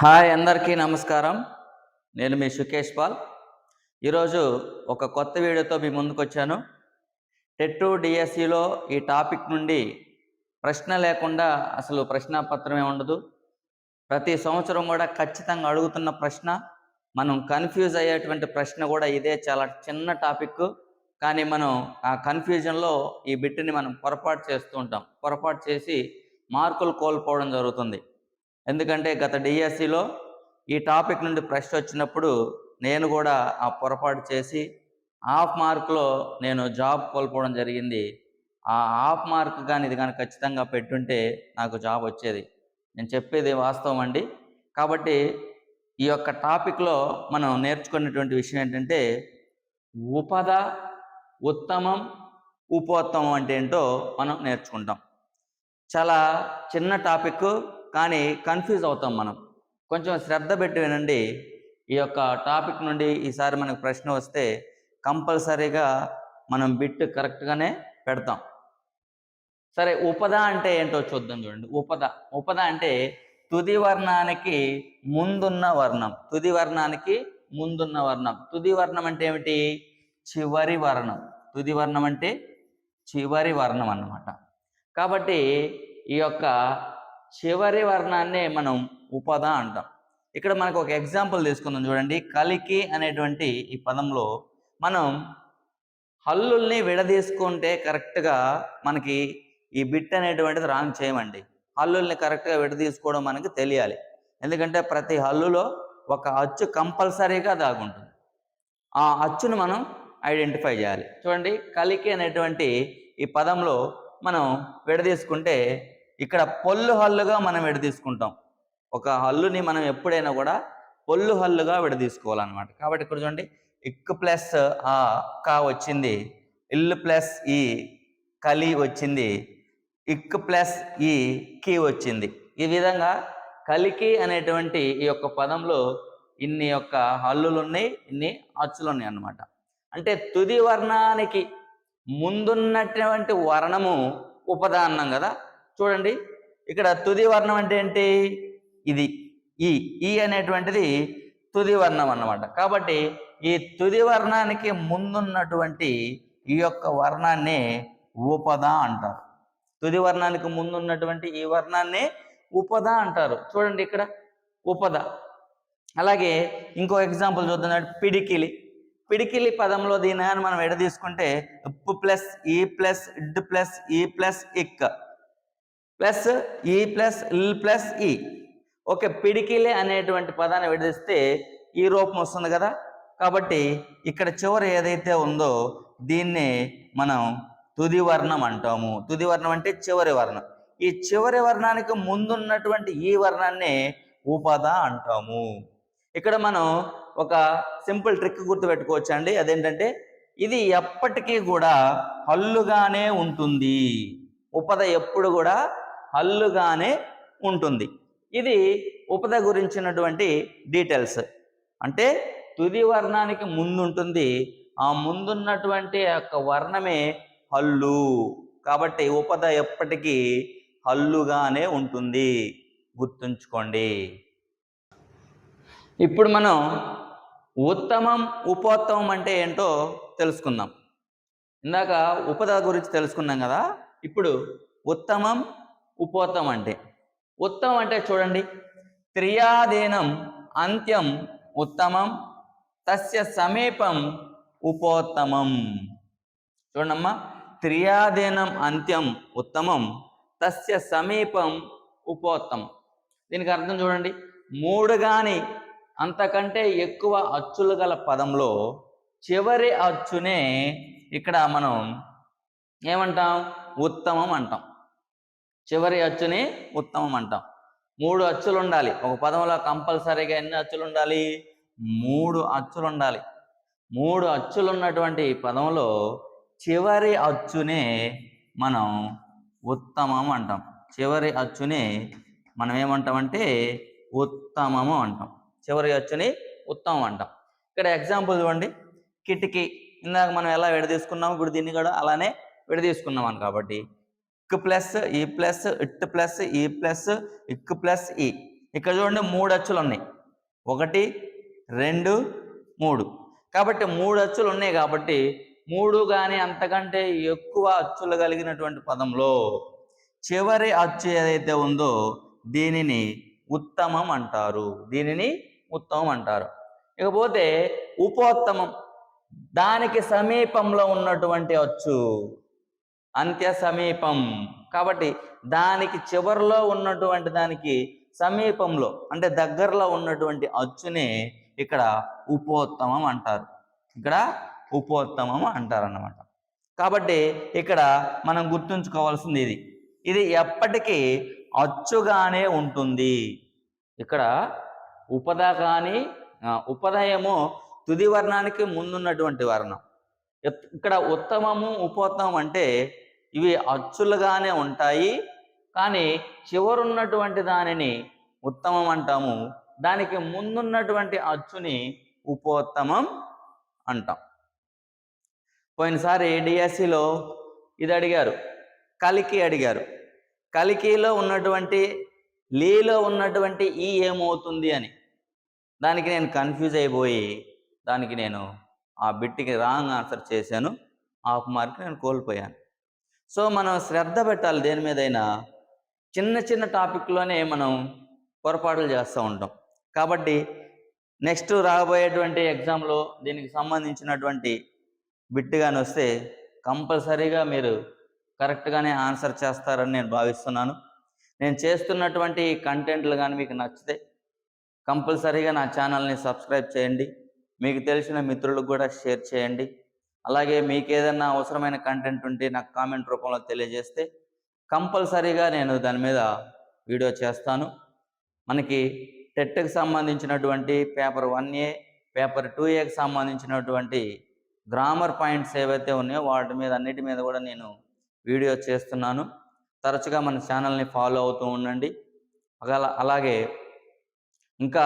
Hi అందరికీ నమస్కారం. నేను మీ సుకేష్ పాల్. ఈరోజు ఒక కొత్త వీడియోతో మీ ముందుకు వచ్చాను. టెట్టు డిఎస్సిలో ఈ టాపిక్ నుండి ప్రశ్న లేకుండా అసలు ప్రశ్నాపత్రమే ఉండదు. ప్రతి సంవత్సరం కూడా ఖచ్చితంగా అడుగుతున్న ప్రశ్న మనం కన్ఫ్యూజ్ అయ్యేటువంటి ప్రశ్న కూడా ఇదే చాలా చిన్న టాపిక్. కానీ మనం ఆ కన్ఫ్యూజన్లో ఈ బిట్టుని మనం పొరపాటు చేస్తూ ఉంటాం. పొరపాటు చేసి మార్కులు కోల్పోవడం జరుగుతుంది. ఎందుకంటే గత డిఎస్సిలో ఈ టాపిక్ నుండి ప్రశ్న వచ్చినప్పుడు నేను కూడా ఆ పొరపాటు చేసి హాఫ్ మార్క్లో నేను జాబ్ కోల్పోవడం జరిగింది. ఆ హాఫ్ మార్క్ కానీ ఇది కానీ ఖచ్చితంగా పెట్టుంటే నాకు జాబ్ వచ్చేది. నేను చెప్పేది వాస్తవం అండి. కాబట్టి ఈ యొక్క టాపిక్లో మనం నేర్చుకున్నటువంటి విషయం ఏంటంటే ఉపద ఉత్తమం ఉపోత్తమం అంటే ఏంటో మనం నేర్చుకుంటాం. చాలా చిన్న టాపిక్ కానీ కన్ఫ్యూజ్ అవుతాం మనం. కొంచెం శ్రద్ధ పెట్టి వినండి. ఈ యొక్క టాపిక్ నుండి ఈసారి మనకు ప్రశ్న వస్తే కంపల్సరీగా మనం బిట్ కరెక్ట్గానే పెడతాం. సరే ఉపద అంటే ఏంటో చూద్దాం చూడండి. ఉపద. ఉపద అంటే తుది వర్ణానికి ముందున్న వర్ణం. తుది వర్ణానికి ముందున్న వర్ణం. తుది వర్ణం అంటే ఏమిటి? చివరి వర్ణం. తుది వర్ణం అంటే చివరి వర్ణం అన్నమాట. కాబట్టి ఈ యొక్క చివరి వర్ణాన్నే మనం ఉపద అంటాం. ఇక్కడ మనకు ఒక ఎగ్జాంపుల్ తీసుకుందాం చూడండి. కలికి అనేటువంటి ఈ పదంలో మనం హల్లుల్ని విడదీసుకుంటే కరెక్ట్గా మనకి ఈ బిట్ అనేటువంటిది రాంగ్ చేయమండి. హల్లుల్ని కరెక్ట్గా విడదీసుకోవడం మనకి తెలియాలి. ఎందుకంటే ప్రతి హల్లులో ఒక అచ్చు కంపల్సరీగా దాగుంటుంది. ఆ అచ్చును మనం ఐడెంటిఫై చేయాలి. చూడండి కలికి అనేటువంటి ఈ పదంలో మనం విడదీసుకుంటే ఇక్కడ పొల్లు హల్లుగా మనం విడదీసుకుంటాం. ఒక హల్లుని మనం ఎప్పుడైనా కూడా పొల్లు హల్లుగా విడదీసుకోవాలన్నమాట. కాబట్టి ఇక్కడ చూడండి ఇక్ ప్లస్ ఆ కా వచ్చింది ఇల్లు ప్లస్ ఈ కలి వచ్చింది ఇక్ ప్లస్ ఈ కి వచ్చింది. ఈ విధంగా కలికి అనేటువంటి ఈ యొక్క పదంలో ఇన్ని యొక్క హల్లులు ఉన్నాయి ఇన్ని అచ్చులు ఉన్నాయి అన్నమాట. అంటే తుది వర్ణానికి ముందున్నటువంటి వర్ణము ఉపద కదా చూడండి. ఇక్కడ తుది వర్ణం అంటే ఏంటి? ఇది. ఈ. ఈ అనేటువంటిది తుది వర్ణం అన్నమాట. కాబట్టి ఈ తుది వర్ణానికి ముందున్నటువంటి ఈ యొక్క వర్ణాన్ని ఉపద అంటారు. తుది వర్ణానికి ముందున్నటువంటి ఈ వర్ణాన్ని ఉపద అంటారు. చూడండి ఇక్కడ. ఉపద. అలాగే ఇంకో ఎగ్జాంపుల్ చూద్దాం. పిడికిలి. పిడికిలి పదంలో దీని మనం ఎడ తీసుకుంటే ఉప్పు ప్లస్ ఈ ప్లస్ ఇడ్ ప్లస్ ఈ ప్లస్ ఇక్. ప్లస్ ఈ ప్లస్ ఇల్ ప్లస్ ఈ. ఓకే పిడికిలి అనేటువంటి పదాన్ని విడదీస్తే ఈ రూపం వస్తుంది కదా. కాబట్టి ఇక్కడ చివరి ఏదైతే ఉందో దీన్ని మనం తుది వర్ణం అంటాము. తుది వర్ణం అంటే చివరి వర్ణం. ఈ చివరి వర్ణానికి ముందున్నటువంటి ఈ వర్ణాన్ని ఉపద అంటాము. ఇక్కడ మనం ఒక సింపుల్ ట్రిక్ గుర్తుపెట్టుకోవచ్చు అండి అదేంటంటే ఇది ఎప్పటికీ కూడా హల్లుగానే ఉంటుంది. ఉపద ఎప్పుడు కూడా హల్లుగానే ఉంటుంది. ఇది ఉపద గురించినటువంటి డీటెయిల్స్. అంటే తుది వర్ణానికి ముందు ఉంటుంది ఆ ముందున్నటువంటి యొక్క వర్ణమే హల్లు. కాబట్టి ఉపద ఎప్పటికీ హల్లుగానే ఉంటుంది. గుర్తుంచుకోండి. ఇప్పుడు మనం ఉత్తమం ఉపోత్తమం అంటే ఏంటో తెలుసుకుందాం. ఇందాక ఉపద గురించి తెలుసుకున్నాం కదా. ఇప్పుడు ఉత్తమం ఉపోత్తం అంటే ఉత్తమం అంటే చూడండి. త్రియాధీనం అంత్యం ఉత్తమం తస్య సమీపం ఉపోత్తమం. చూడమ్మా త్రియాధీనం అంత్యం ఉత్తమం తస్య సమీపం ఉపోత్తమం. దీనికి అర్థం చూడండి. మూడు కానీ అంతకంటే ఎక్కువ అచ్చులు గల పదంలో చివరి అచ్చునే ఇక్కడ మనం ఏమంటాం? ఉత్తమం అంటాం. చివరి అచ్చుని ఉత్తమం అంటాం. మూడు అచ్చులు ఉండాలి ఒక పదంలో కంపల్సరీగా ఎన్ని అచ్చులు ఉండాలి మూడు అచ్చులు ఉండాలి మూడు అచ్చులు ఉన్నటువంటి పదంలో చివరి అచ్చునే మనం ఉత్తమం అంటాం. చివరి అచ్చుని మనం ఏమంటామంటే ఉత్తమము అంటాం. చివరి అచ్చుని ఉత్తమం అంటాం. ఇక్కడ ఎగ్జాంపుల్ చూడండి. కిటికీ. ఇందాక మనం ఎలా విడదీసుకున్నాము ఇప్పుడు దీన్ని కూడా అలానే విడదీసుకున్నాం అని కాబట్టి ఇక్ ప్లస్ ఈ ప్లస్ ఇట్ ప్లస్ ఈ ప్లస్ ఇక్ ప్లస్ ఈ ఇక్కడ చూడండి మూడు అచ్చులు ఉన్నాయి. ఒకటి రెండు మూడు. కాబట్టి మూడు అచ్చులు ఉన్నాయి కాబట్టి మూడు కానీ అంతకంటే ఎక్కువ అచ్చులు కలిగినటువంటి పదంలో చివరి అచ్చు ఏదైతే ఉందో దీనిని ఉత్తమం అంటారు. దీనిని ఉత్తమం అంటారు. ఇకపోతే ఉపోత్తమం. దానికి సమీపంలో ఉన్నటువంటి అచ్చు అంత్య సమీపం కాబట్టి దానికి చివరిలో ఉన్నటువంటి దానికి సమీపంలో అంటే దగ్గరలో ఉన్నటువంటి అచ్చునే ఇక్కడ ఉపోత్తమం అంటారు. ఇక్కడ ఉపోత్తమం అంటారు అన్నమాట కాబట్టి ఇక్కడ మనం గుర్తుంచుకోవాల్సింది ఇది. ఇది ఎప్పటికీ అచ్చుగానే ఉంటుంది. ఇక్కడ ఉపద కానీ ఉపదయము తుది వర్ణానికి ముందున్నటువంటి వర్ణం. ఇక్కడ ఉత్తమము ఉపోత్తమం అంటే ఇవి అచ్చులుగానే ఉంటాయి కానీ చివరున్నటువంటి దానిని ఉత్తమం అంటాము. దానికి ముందున్నటువంటి అచ్చుని ఉపోత్తమం అంటాం. పోయినసారి డిఎస్సిలో ఇది అడిగారు కలికి అడిగారు. కలికిలో ఉన్నటువంటి లీలో ఉన్నటువంటి ఈ ఏమవుతుంది అని. దానికి నేను కన్ఫ్యూజ్ అయిపోయి దానికి నేను ఆ బిట్టికి రాంగ్ ఆన్సర్ చేశాను. హాఫ్ మార్క్ నేను కోల్పోయాను. సో మనం శ్రద్ధ పెట్టాలి దేని మీదైనా. చిన్న చిన్న టాపిక్లోనే మనం పొరపాట్లు చేస్తూ ఉంటాం. కాబట్టి నెక్స్ట్ రాబోయేటువంటి ఎగ్జామ్లో దీనికి సంబంధించినటువంటి బిట్ కానీ వస్తే కంపల్సరీగా మీరు కరెక్ట్గానే ఆన్సర్ చేస్తారని నేను భావిస్తున్నాను. నేను చేస్తున్నటువంటి కంటెంట్లు కానీ మీకు నచ్చితే కంపల్సరీగా నా ఛానల్ని సబ్స్క్రైబ్ చేయండి. మీకు తెలిసిన మిత్రులకు కూడా షేర్ చేయండి. అలాగే మీకు ఏదైనా అవసరమైన కంటెంట్ ఉంటే నాకు కామెంట్ రూపంలో తెలియజేస్తే కంపల్సరీగా నేను దాని మీద వీడియో చేస్తాను. మనకి టెట్కి సంబంధించినటువంటి paper one A paper two ఏకి సంబంధించినటువంటి గ్రామర్ పాయింట్స్ ఏవైతే ఉన్నాయో వాటి మీద అన్నిటి మీద కూడా నేను వీడియో చేస్తున్నాను. తరచుగా మన ఛానల్ని ఫాలో అవుతూ ఉండండి. అలా అలాగే ఇంకా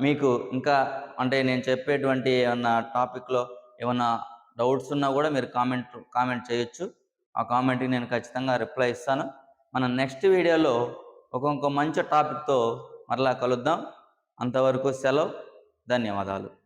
మీకు ఇంకా అంటే నేను చెప్పేటువంటి ఏమన్నా టాపిక్లో ఏమన్నా డౌట్స్ ఉన్నా కూడా మీరు కామెంట్ కామెంట్ చేయొచ్చు. ఆ కామెంట్కి నేను ఖచ్చితంగా రిప్లై ఇస్తాను. మనం నెక్స్ట్ వీడియోలో ఒక్కొక్క మంచి టాపిక్తో మరలా కలుద్దాం. అంతవరకు సెలవు. ధన్యవాదాలు.